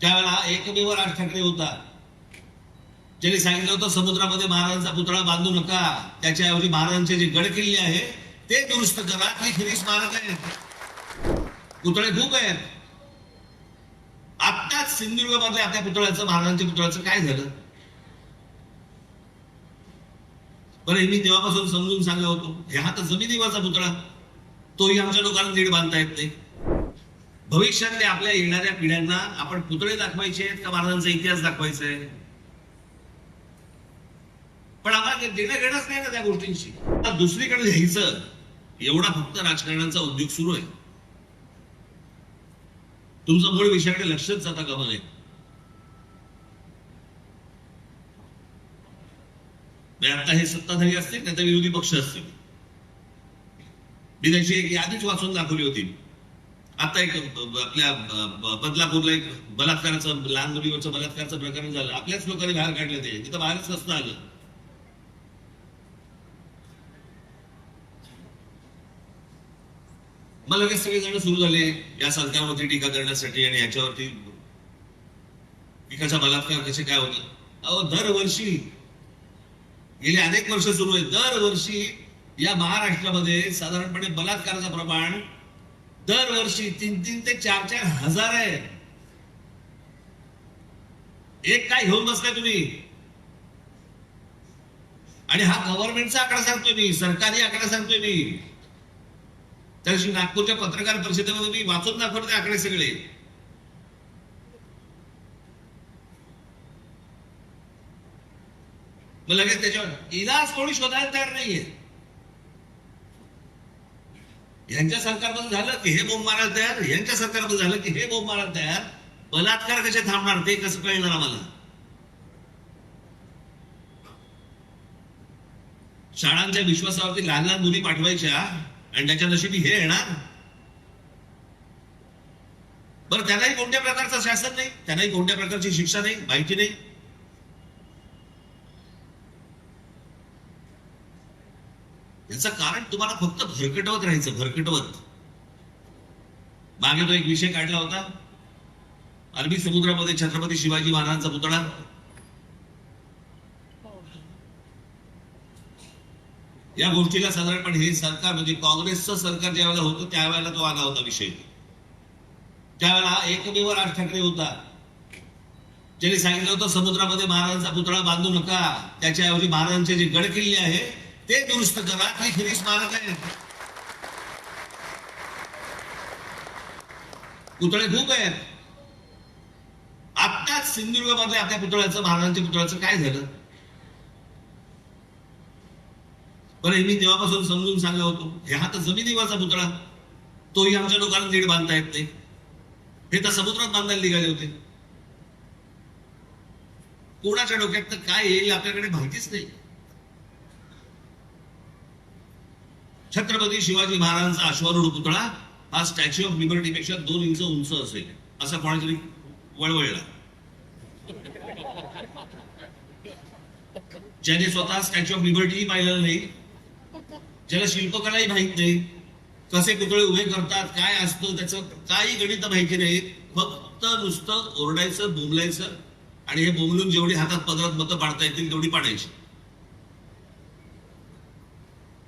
त्यावेळेला एकमेव राज ठाकरे होता. ज्यांनी सांगितलं होतं समुद्रामध्ये महाराजांचा पुतळा बांधू नका त्याच्याऐवजी महाराजांचे जे गड किल्ले आहे ते दुरुस्त करा. ती खरी स्मारक आहेत. पुतळे खूप आहेत. आत्ताच सिंधुदुर्गमध्ये आता आपल्या पुतळ्याचं महाराजांच्या पुतळ्याचं काय झालं? बरं मी तेव्हापासून समजून सांगत होतो. हे हा तर जमिनीवरचा पुतळा. तोही आमच्या लोकांना दीड बांधता येत नाही. भविष्यातल्या आपल्या येणाऱ्या पिढ्यांना आपण पुतळे दाखवायचे आहेत का महाराजांचा इतिहास दाखवायचा आहे? पण आम्हाला देणं घेणंच नाही ना त्या गोष्टींशी. दुसरीकडे घ्यायचं एवढा फक्त राजकारणाचा उद्योग सुरू आहे. तुमचं मूळ विषयाकडे लक्षच जाता कामा नये. म्हणजे आता हे सत्ताधारी असतील नाही तर विरोधी पक्ष असतील. मी त्यांची एक यादीच वाचून दाखवली होती. आता एक आपल्या बदलापूरला एक बलात्काराचं लहान मुलीवरचं बलात्काराचं प्रकरण झालं. आपल्याच लोकांनी बाहेर काढले ते. तिथं बाहेरच नसतं आलं. मग लगेच सगळे जण सुरू झाले या सरकारवरती टीका करण्यासाठी आणि याच्यावरती पिकाचा बलात्कार कसे काय होते अहो दरवर्षी गेली अनेक वर्ष सुरू आहे दरवर्षी या महाराष्ट्रामध्ये साधारणपणे बलात्काराचं प्रमाण दरवर्षी तीन तीन ते चार चार हजार आहे. एक काय घेऊन बसलाय तुम्ही? आणि हा गव्हर्नमेंटचा आकडा सांगतोय मी सरकारी आकडा सांगतोय मी. त्याशी नागपूरच्या पत्रकार परिषदेमध्ये मी वाचून दाखवले ते आकडे सगळे. मग लगेच त्याच्यावर इलाज कोणी शोधायला तयार नाहीये. यांच्या सरकारमध्ये झालं की हे बोंब मारायला तयार? यांच्या सरकारमध्ये झालं की हे बोंब मारायला तयार? बलात्कार कसे थांबणार? ते कसं कळणार आम्हाला? शाळांच्या विश्वासावरती लहान लहान मुली पाठवायच्या आणि त्याच्या नशिबी हे येणार? बरं त्यांनाही कोणत्या प्रकारचं शासन नाही? त्यांनाही कोणत्या प्रकारची शिक्षा नाही? माहिती नाही? याचं कारण तुम्हाला फक्त भरकटवत राहायचं भरकटवत. मागे तो एक विषय काढला होता. अरबी समुद्रामध्ये छत्रपती शिवाजी महाराजांचा पुतळा. या गोष्टीला साधारणपणे हे सरकार म्हणजे काँग्रेसचं सरकार ज्या वेळेला होतं त्यावेळेला तो आला होता विषय. त्यावेळेला एकमेव राज ठाकरे होता. ज्यांनी सांगितलं होतं समुद्रामध्ये महाराजांचा पुतळा बांधू नका. त्याच्याऐवजी महाराजांचे जे गड किल्ले आहे ते दुरुस्त करा काही खरी स्मारक आहे. पुतळे खूप आहेत. आत्ताच सिंधुदुर्ग मधल्या आपल्या पुतळ्याचं महाराजांच्या पुतळ्याचं काय झालं? बरं हे मी तेव्हापासून समजून सांगत होतो. हे हा तर जमिनीवरचा पुतळा. तोही आमच्या लोकांना नीट बांधता येत नाही. हे तर समुद्रात बांधायला निघाले होते. कोणाच्या डोक्यात तर काय येईल आपल्याकडे माहितीच नाही. छत्रपती शिवाजी महाराजांचा अश्वारूढ पुतळा हा स्टॅच्यू ऑफ लिबर्टी पेक्षा दोन इंच उंच असेल. असा कोणातरी वळवळला. ज्याने स्वतः स्टॅच्यू ऑफ लिबर्टीही पाहिलेलं नाही ज्याला शिल्पकलाही माहीत नाही कसे पुतळे उभे करतात काय असतं त्याचं काही गणित माहिती नाही फक्त नुसतं ओरडायचं बोंबलायचं आणि हे बोंबलून जेवढी हातात पदरात मतं पाडता येतील तेवढी पाडायची.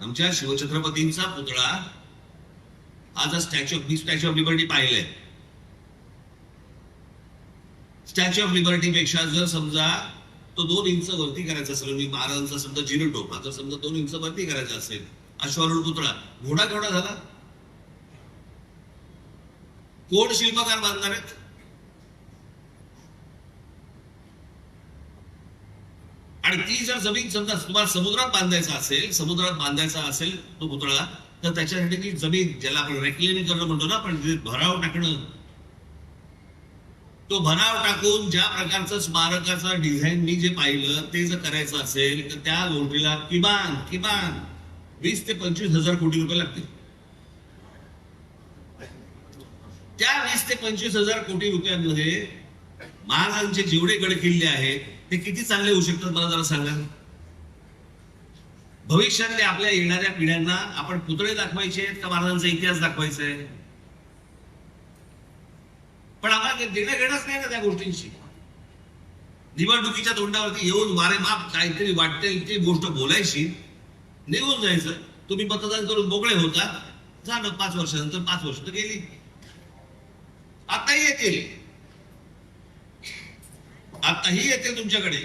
आमच्या शिवछत्रपतींचा पुतळा आज स्टॅच्यू ऑफ मी स्टॅच्यू ऑफ लिबर्टी पाहिलंय. स्टॅच्यू ऑफ लिबर्टी पेक्षा जर समजा तो दोन इंच वरती करायचा असेल मी महाराजांचा समजा जिरो टोप जर समजा दोन इंच वरती करायचा असेल अश्वारूढ पुतळा घोडा केवढा झाला? कोण शिल्पकार बांधणार आहेत? आणि ती जर जमीन समजा तुम्हाला समुद्रात बांधायचा असेल समुद्रात बांधायचा असेल तो पुतळा तर त्याच्यासाठी ती जमीन ज्याला आपण रेक्लेमिंग करणं म्हणतो ना पण भराव टाकणं. तो भराव टाकून ज्या प्रकारचं स्मारकाचं डिझाईन मी जे पाहिलं ते जर करायचं असेल तर त्या गोष्टीला किमान किमान वीस ते पंचवीस हजार कोटी रुपये लागतील. त्या वीस ते पंचवीस हजार कोटी रुपयांमध्ये महाराजांचे जेवढे गड किल्ले आहेत ते किती चांगले होऊ शकतात मला जरा सांगा. भविष्यातल्या आपल्या येणाऱ्या पिढ्यांना आपण पुतळे दाखवायचे आहेत का महाराजांचा इतिहास दाखवायचा आहे? पण आम्हाला देणं घेणंच नाही ना त्या गोष्टींशी. निवडणुकीच्या तोंडावरती येऊन वारे माप काहीतरी वाटते ती गोष्ट बोलायची निघून जायचं. तुम्ही मतदान करून मोकळे होता. झालं पाच वर्षानंतर पाच वर्ष तर गेली. आताही येतील. आताही येतील तुमच्याकडे.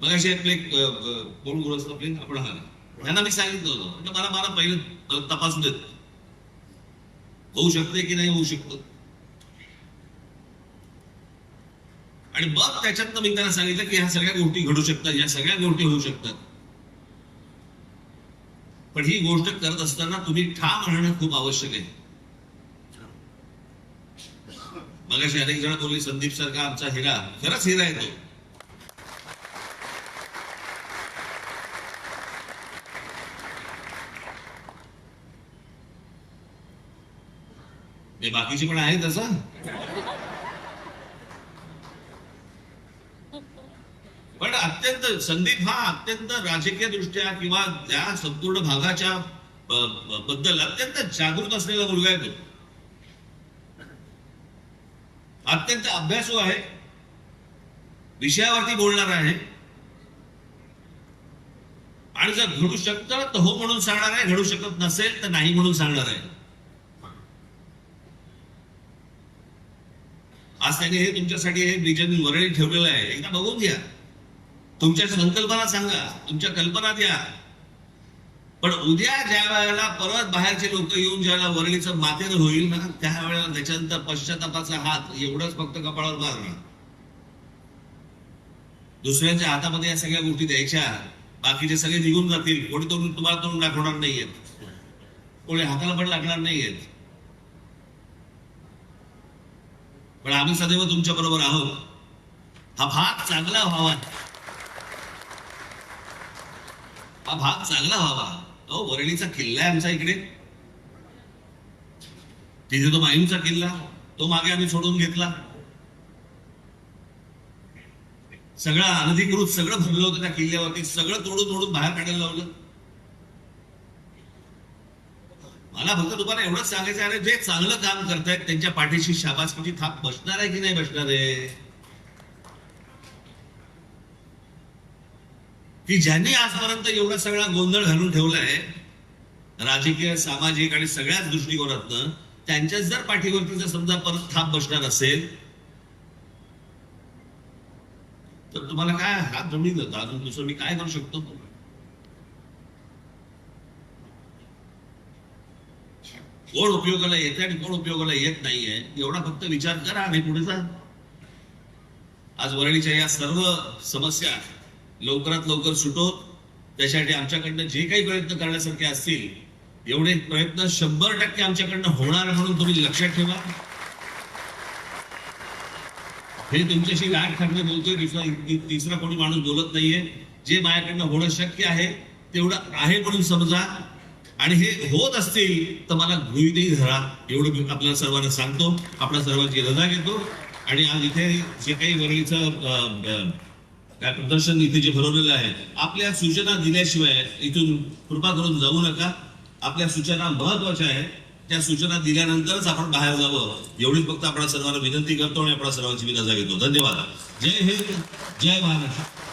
मग अशी आपले कोण गुरु अ, कोण आपले? आपण यांना त्यांना मी सांगितलं होतं. मला मला पहिलं तपासून देत होऊ शकते की नाही होऊ शकतो? आणि मग त्याच्यातनं मी त्यांना सांगितलं की ह्या सगळ्या गोष्टी घडू शकतात या सगळ्या गोष्टी होऊ शकतात. पण ही गोष्ट करत असताना तुम्ही ठाम राहणं खूप आवश्यक आहे. मग अनेक जण बोलली संदीप सारखा आमचा हिरा. खरंच हिरा आहे तो. बाकीचे पण आहेत तसं. पण अत्यंत संदीप हा अत्यंत राजकीय दृष्ट्या किंवा त्या संपूर्ण भागाच्या बद्दल अत्यंत जागृत असलेला मुलगा आहे तो. अत्यंत अभ्यासू आहे. विषयावरती बोलणार आहे. आणि जर घडू शकतं तर हो म्हणून सांगणार आहे. घडू शकत नसेल तर नाही म्हणून सांगणार आहे. आज त्याने हे तुमच्यासाठी हे विजन वरळी ठेवलेलं आहे. एकदा बघून घ्या. तुमच्या संकल्पना सांगा. तुमच्या कल्पना द्या. पण उद्या ज्या वेळेला परत बाहेरचे लोक येऊन ज्यावेळेला वरळीचं मातेर होईल ना त्यावेळेला त्याच्यानंतर पश्चातापाचा हात एवढंच फक्त कपाळावर मारणार दुसऱ्यांच्या हातामध्ये या सगळ्या गोष्टी द्यायच्या बाकीचे सगळे निघून जातील. कोणी तोडून तुम्हाला तोडून दाखवणार नाहीयेत. कोणी हाताला पण लागणार नाहीयेत. पण आम्ही सदैव तुमच्या बरोबर आहोत. हा भाग चांगला व्हावा. हा भाग चांगला व्हावा. अहो वरणीचा किल्ला आहे आमचा इकडे. तिथे तो मायूचा किल्ला तो मागे आम्ही सोडून घेतला. सगळं अनधिकृत सगळं भरलं होतं त्या किल्ल्यावरती. सगळं तोडून तोडून बाहेर काढायला लावलं. मला फक्त तुम्हाला एवढंच सांगायचं आहे जे चांगलं काम करतायत त्यांच्या पाठीशी शाबासकीची थाप बसणार आहे की नाही बसणार आहे? की ज्यांनी आजपर्यंत एवढा सगळा गोंधळ घालून ठेवलाय राजकीय सामाजिक आणि सगळ्याच दृष्टिकोनातनं त्यांच्याच जर पाठीवरती जर समजा परत थाप बसणार असेल तर तुम्हाला काय हात जमीन जातं अजून दुसरं मी काय करू शकतो? कोण उपयोगाला येते आणि कोण उपयोगाला येत नाहीये एवढा फक्त विचार करा आणि पुढे जा आज वरळीच्या या सर्व समस्या लवकरात लवकर सुटोत त्यासाठी आमच्याकडनं जे काही प्रयत्न करण्यासारखे असतील एवढे प्रयत्न शंभर टक्के आमच्याकडनं होणार म्हणून तुम्ही लक्षात ठेवा. हे तुमच्याशी गाठ ठाकरे बोलतोय दुसरा तिसरा कोणी माणूस बोलत नाहीये. जे माझ्याकडनं होणं शक्य आहे तेवढं आहे म्हणून समजा. आणि हे होत असतील तर मला गृहितही धरा. एवढं मी आपल्याला सर्वांना सांगतो. आपल्या सर्वांची रजा घेतो. आणि आज इथे जे काही वरळीचं अं, काय प्रदर्शन इथे जे भरवलेलं आहे आपल्या सूचना दिल्याशिवाय इथून कृपा करून जाऊ नका. आपल्या सूचना महत्त्वाच्या आहेत. त्या सूचना दिल्यानंतरच आपण बाहेर जावं. एवढीच फक्त आपण सर्वांना विनंती करतो आणि आपण सर्वांची विनंती घेतो धन्यवाद. जय हिंद. जय महाराष्ट्र.